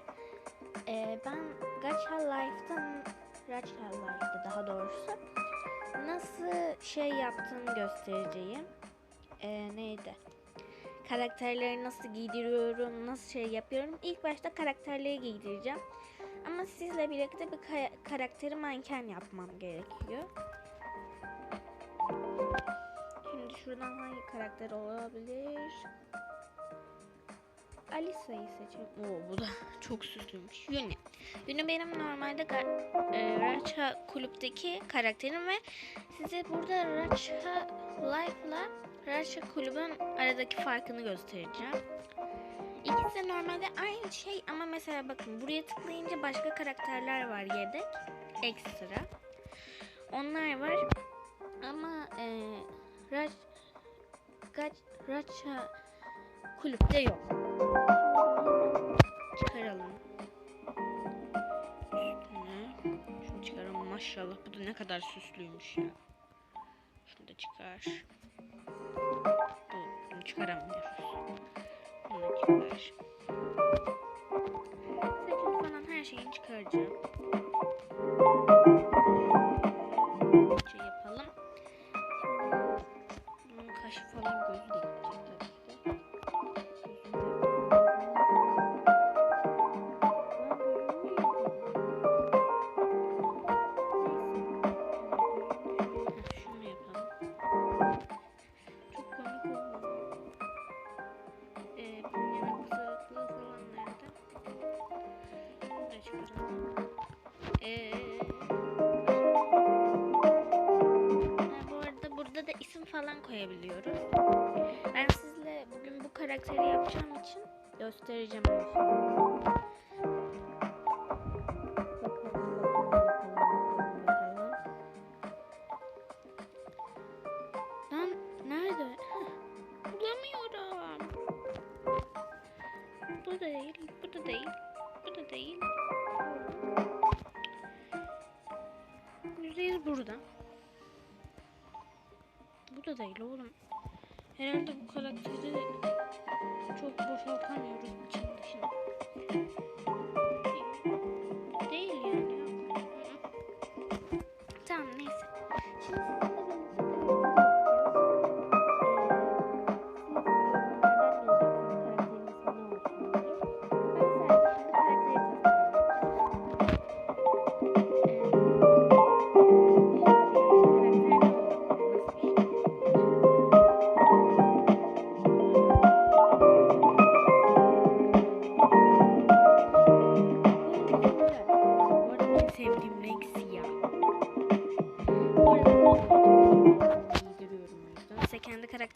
size e, ben Gacha Life'dan Gacha Life'da daha doğrusu nasıl şey yaptığımı göstereceğim. E, neydi? Karakterleri nasıl giydiriyorum, nasıl şey yapıyorum. İlk başta karakterleri giydireceğim. Ama sizle birlikte bir ka- karakteri manken yapmam gerekiyor. Şimdi şuradan hangi karakter olabilir? Alisa'yı seçelim. Oo bu da çok süslüymüş. Yuni. Yuni benim normalde e, Racha kulüpteki karakterim ve size burada Racha Life'la Racha kulübün aradaki farkını göstereceğim. İkisi de normalde aynı şey ama mesela bakın buraya tıklayınca başka karakterler var yedek ekstra. Onlar var ama e, Raç, Gaç, Raça kulüpte yok. Çıkaralım. Üstüne. Şunu çıkaralım maşallah. Bu da ne kadar süslüymüş ya. Şunu da çıkar. Bu, bunu çıkaramıyoruz. Bunu çıkar. Saçını falan her şeyini çıkaracağım. Da. Ee, bu arada burada da isim falan koyabiliyoruz. Ben sizle bugün bu karakteri yapacağım için göstereceğim. Bu değil, bu da değil, bu da değil. Yüzdeyiz burada. Bu da değil oğlum. Herhalde bu karakteri çok boşaltamıyoruz için dışına.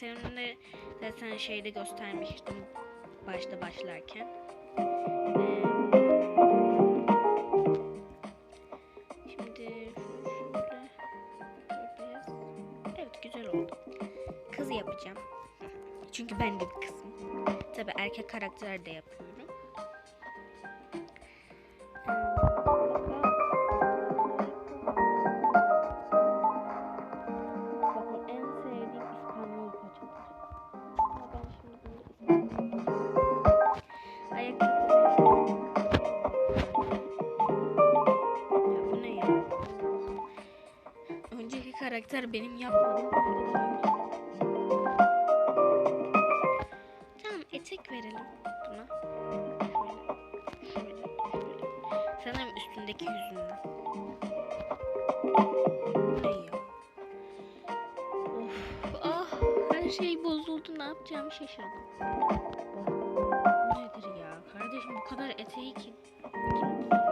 De zaten şeyde göstermiştim başta başlarken. Şimdi şöyle. Evet güzel oldu. Kız yapacağım. Çünkü ben de bir kızım. Tabi erkek karakter de yapıyorum. Karakter benim yapmadığım Tamam etek verelim buna. Sanırım üstündeki yüzünden. Of, ah, her şey bozuldu. Ne yapacağımı şaşırdım. Nedir ya? Kardeşim bu kadar eteği kim, kim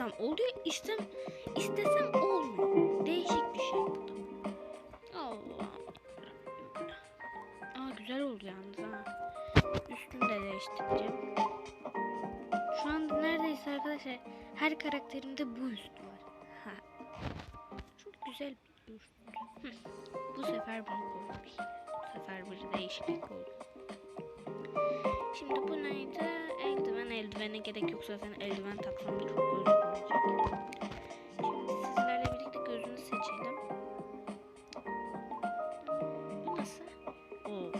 istemesem oluyor. İstem istesem olmuyor. Değişik bir şey bu. Allah. Aa güzel oldu yalnız ha. Üstünü de değiştireceğim. Şu anda neredeyse arkadaşlar her karakterimde bu üst var. Ha. Çok güzel Dur. Hı. Bu sefer bunu koymuş. Bu sefer bir değişiklik oldu. Şimdi bu neydi? Eldiven. Eldivene gerek yok zaten. Eldiven taksam çok gözükmeyecek. Şimdi birlikte gözünü seçelim. Bu nasıl? Of.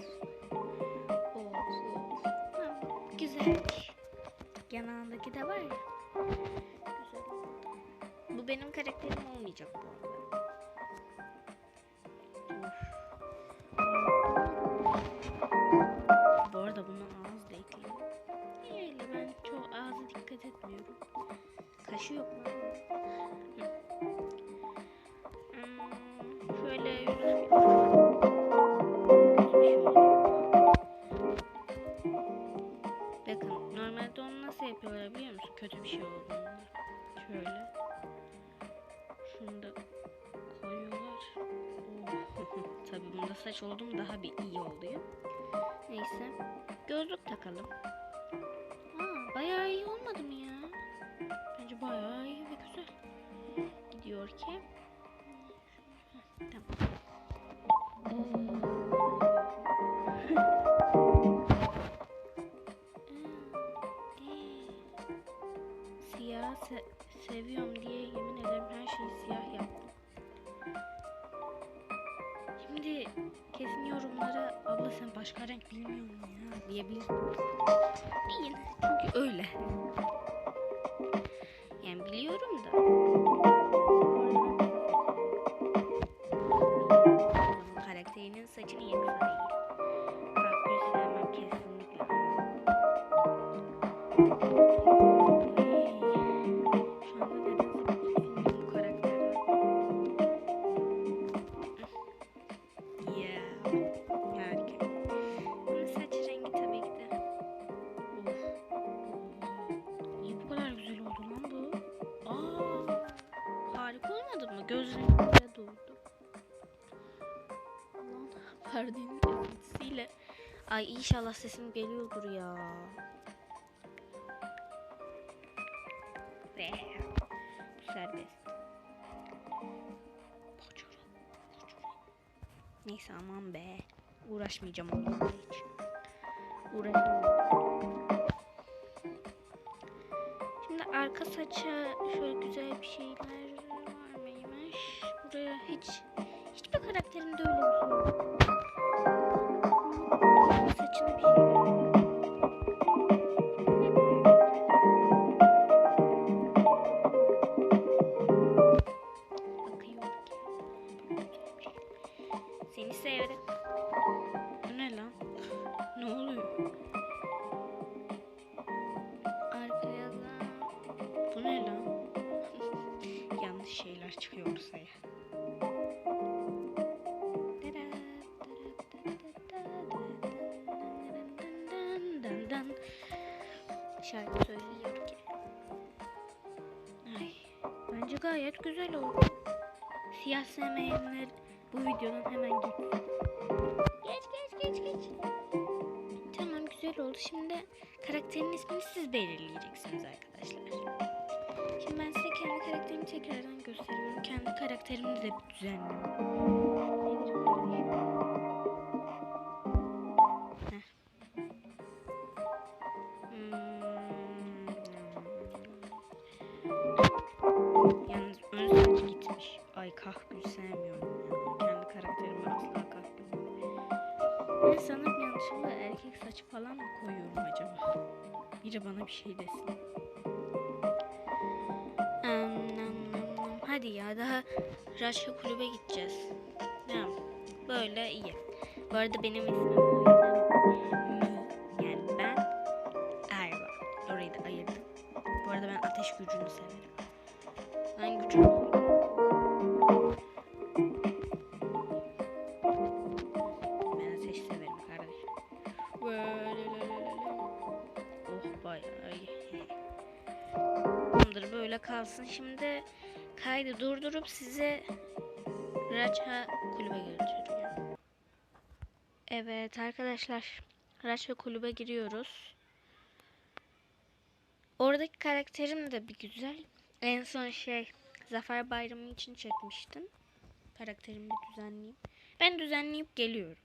Of of. Yanağındaki de var ya. Güzel. Bu benim karakterim olmayacak bu arada. Kaşı yok. Hmm, şöyle şey oldu. Bakın normalde onu nasıl yapıyorlar biliyor musun? Kötü bir şey olduğunda. Şöyle. Şunu da koyuyorlar. Oh. Tabii bunda saç oldum daha bir iyi oluyor. Neyse. Gözlük takalım. Aa, bayağı iyi olmadı mı ya? Tamam. Siyah se- seviyorum diye yemin ederim her şeyi siyah yaptım. Şimdi kesin yorumlara abla sen başka renk bilmiyor musun ya diyebilirsiniz. Değil çünkü öyle. Lan perdenin etkisiyle. Ay inşallah sesim geliyordur ya. Ve serbest. Neyse aman be. Uğraşmayacağım onunla hiç. Uğraşmayacağım. Şimdi arka saça şöyle güzel bir şeyler var mıymış? Buraya hiç Şarkı söylüyor ki. Ay, bence gayet güzel oldu. Siyah sevmeyenler bu videodan hemen git. Geç geç geç geç. Tamam güzel oldu. Şimdi karakterin ismini siz belirleyeceksiniz arkadaşlar. Şimdi ben size kendi karakterimi tekrardan gösteriyorum. Kendi karakterimi de düzenliyorum. Falan mı koyuyorum acaba? Biri bana bir şey desin. Hadi ya daha Raşka kulübe gideceğiz. Tamam. Böyle iyi. Bu arada benim ismim kalsın. Şimdi kaydı durdurup size Raça kulübe götüreceğim. Evet arkadaşlar. Raça kulübe giriyoruz. Oradaki karakterim de bir güzel. En son şey Zafer Bayramı için çekmiştim. karakterimi düzenleyeyim. Ben düzenleyip geliyorum.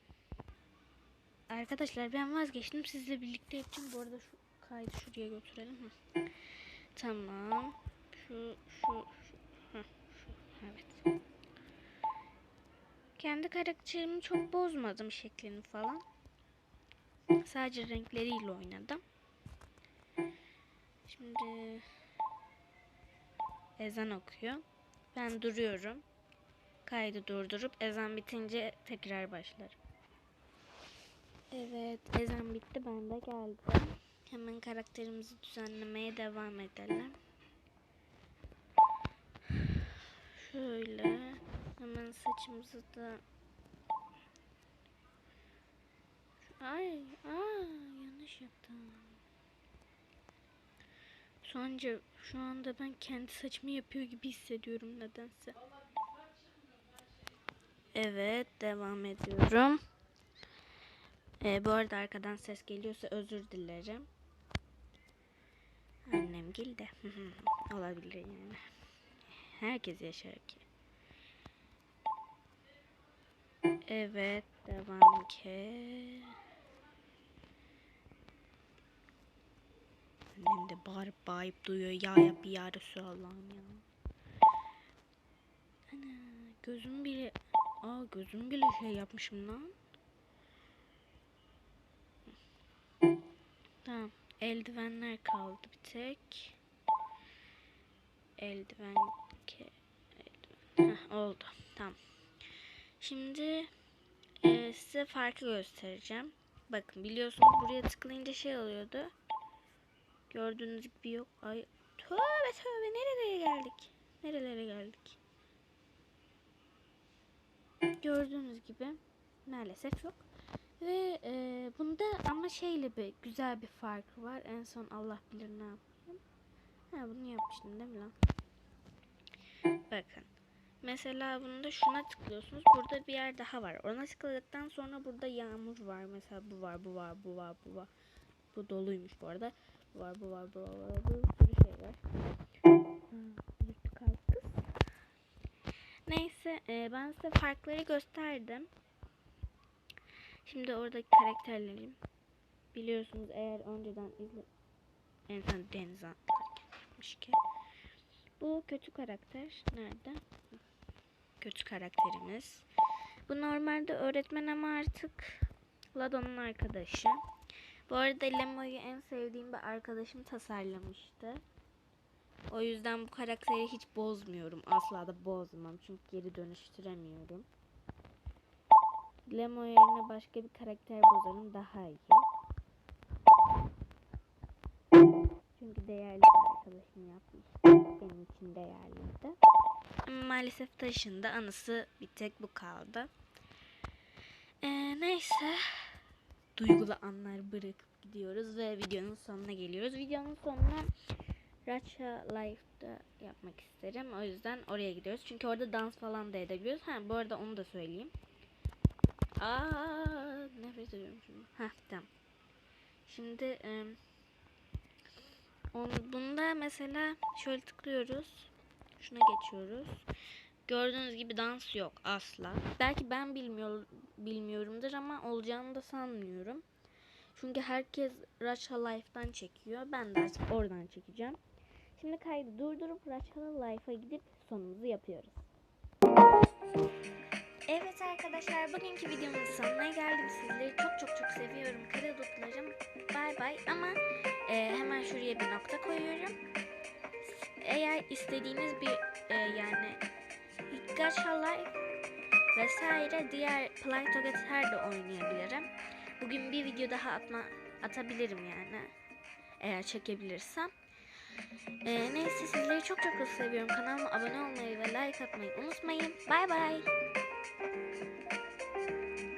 Arkadaşlar ben vazgeçtim. Sizle birlikte yapacağım. Bu arada şu kaydı şuraya götürelim. Hı. Tamam. Şu, şu, şu. Heh, şu. Evet. Kendi karakterimi çok bozmadım şeklini falan. Sadece renkleriyle oynadım. Şimdi ezan okuyor. Ben duruyorum. Kaydı durdurup ezan bitince tekrar başlarım. Evet, ezan bitti. Ben de geldim. Hemen karakterimizi düzenlemeye devam edelim. Şöyle hemen saçımızı da Ay, aa, yanlış yaptım. Şu anca, şu anda ben kendi saçımı yapıyor gibi hissediyorum nedense. Evet, devam ediyorum. Ee, bu arada arkadan ses geliyorsa özür dilerim. Annem gil de olabilir yani. Herkes yaşar ki. Evet, devam ki. Annem de bağırıp bağırıp duyuyor. Ya ya Resulallah'ım ya. Ana gözüm bile... Aa gözüm bile şey yapmışım lan. Tamam. Eldivenler kaldı bir tek. Eldiven oldu. Tamam. Şimdi e, size farkı göstereceğim. Bakın biliyorsunuz buraya tıklayınca şey oluyordu. Gördüğünüz gibi yok. Ay tövbe tövbe nerelere geldik? Nerelere geldik? Gördüğünüz gibi maalesef yok. Ve e, bunda ama şeyle bir güzel bir farkı var. En son Allah bilir ne yapayım. Ha bunu yapmıştım değil mi lan? Bakın. Mesela bunda şuna tıklıyorsunuz. Burada bir yer daha var. Ona tıkladıktan sonra burada yağmur var. Mesela bu var, bu var, bu var, bu var. Bu doluymuş bu arada. Bu var, bu var, bu var, bu var. Bir sürü şey var. Neyse e, ben size farkları gösterdim. Şimdi oradaki karakterlerim biliyorsunuz eğer önceden izle en son deniz yapmış ki. Bu kötü karakter nerede? Kötü karakterimiz. Bu normalde öğretmen ama artık Lado'nun arkadaşı. Bu arada Lemo'yu en sevdiğim bir arkadaşım tasarlamıştı. O yüzden bu karakteri hiç bozmuyorum. Asla da bozmam. Çünkü geri dönüştüremiyorum. Lemo yerine başka bir karakter bozarım daha iyi. Çünkü değerli bir arkadaşım yapmıştı. Benim için değerliydi. Ama maalesef taşındı. Anısı bir tek bu kaldı. Ee, neyse. Duygulu anlar bırakıp gidiyoruz ve videonun sonuna geliyoruz. Videonun sonuna Racha Life'da yapmak isterim. O yüzden oraya gidiyoruz. Çünkü orada dans falan da edebiliyoruz. Ha bu arada onu da söyleyeyim. Aa, nefret ediyorum şimdi. Heh, tamam. Şimdi e, on, bunda mesela şöyle tıklıyoruz. Şuna geçiyoruz. Gördüğünüz gibi dans yok asla. Belki ben bilmiyor, bilmiyorumdur ama olacağını da sanmıyorum. Çünkü herkes Racha Life'dan çekiyor. Ben de artık oradan çekeceğim. Şimdi kaydı durdurup Racha Life'a gidip sonumuzu yapıyoruz. Evet arkadaşlar bugünkü videomun sonuna geldim. Sizleri çok çok çok seviyorum. Karadutlarım. Bay bay ama e, hemen şuraya bir nokta koyuyorum. Eğer istediğiniz bir e, yani Gacha Life vesaire diğer Play Together de oynayabilirim. Bugün bir video daha atma atabilirim yani. Eğer çekebilirsem. Ee, neyse sizleri çok çok seviyorum. Kanalıma abone olmayı ve like atmayı unutmayın. Bay bay.